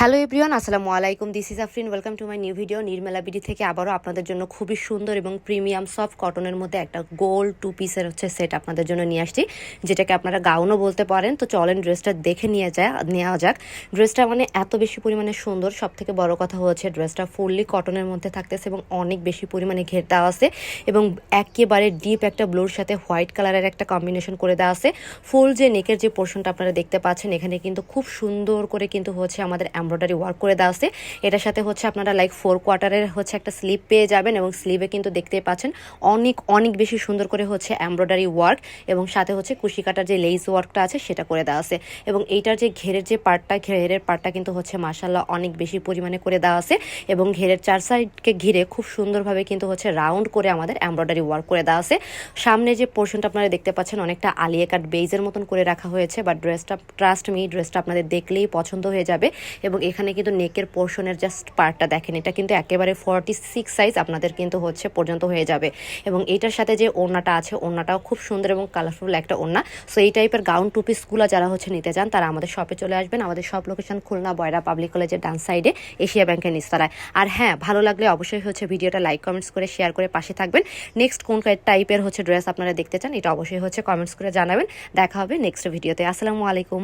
Hello everyone আসসালামু আলাইকুম। This is Afrin welcome to my new video Nirmela BD থেকে আবারও আপনাদের জন্য খুবই সুন্দর এবং প্রিমিয়াম সফট কটনের মধ্যে একটা গোল্ড টু পিসের হচ্ছে সেট আপনাদের জন্য নিয়ে আসছি, যেটাকে আপনারা গাউনও বলতে পারেন। তো চলেন ড্রেসটা দেখে নিয়ে যায় নেওয়া যাক। ড্রেসটা মানে এত বেশি পরিমাণে সুন্দর সব থেকে বড় কথা হচ্ছে ড্রেসটা ফুললি কটনের মধ্যে থাকতেছে এবং অনেক বেশি পরিমাণে ঘের দেওয়া আছে এবং একেবারে ডিপ একটা ব্লুর সাথে হোয়াইট কালারের একটা কম্বিনেশন করে দেওয়া আছে। ফুল যে নেকের যে পোর্শনটা আপনারা দেখতে পাচ্ছেন, এখানে কিন্তু খুব সুন্দর করে কিন্তু হচ্ছে আমাদের এমব্রয়ডারি ওয়ার্ক করে দেওয়া আছে। এটার সাথে হচ্ছে আপনারা লাইক ফোর কোয়ার্টারের হচ্ছে একটা স্লিপ পেয়ে যাবেন এবং স্লিভে কিন্তু দেখতেই পাচ্ছেন অনেক অনেক বেশি সুন্দর করে হচ্ছে এমব্রয়ডারি ওয়ার্ক এবং সাথে হচ্ছে কুশি কাটার যে লেস ওয়ার্কটা আছে সেটা করে দেওয়া আছে। এবং এইটার যে ঘেরের যে পার্টটা, ঘেরের পার্টটা কিন্তু হচ্ছে মাসাল্লাহ অনেক বেশি পরিমাণে করে দেওয়া আছে এবং ঘেরের চার সাইডকে ঘিরে খুব সুন্দরভাবে কিন্তু হচ্ছে রাউন্ড করে আমাদের এমব্রয়ডারি ওয়ার্ক করে দেওয়া আছে। সামনে যে পোর্শনটা আপনারা দেখতে পাচ্ছেন অনেকটা আলিয়া কাট বেইজের মতন করে রাখা হয়েছে বা ড্রেসটা ট্রাস্ট মি ড্রেসটা আপনাদের দেখলেই পছন্দ হয়ে যাবে এবং এখানে কিন্তু নেকের পোর্শনের জাস্ট পার্টটা দেখেন, এটা কিন্তু একেবারে ফর্টি সিক্স সাইজ আপনাদের কিন্তু হচ্ছে পর্যন্ত হয়ে যাবে। এবং এইটার সাথে যে ওড়নাটা আছে, ওড়নাটাও খুব সুন্দর এবং কালারফুল একটা ওড়না। সো এই টাইপের গাউন টু পিসগুলো যারা হচ্ছে নিতে চান, তারা আমাদের শপে চলে আসবেন। আমাদের সব লোকেশন খুলনা বয়রা পাবলিক কলেজের ডান সাইডে এশিয়া ব্যাংকের নিস্তারায় আর হ্যাঁ ভালো লাগলে অবশ্যই হচ্ছে ভিডিওটা লাইক কমেন্টস করে শেয়ার করে পাশে থাকবেন। নেক্সট কোন টাইপের হচ্ছে ড্রেস আপনারা দেখতে চান, এটা অবশ্যই হচ্ছে কমেন্টস করে জানাবেন। দেখা হবে নেক্সট ভিডিওতে আসসালামু আলাইকুম।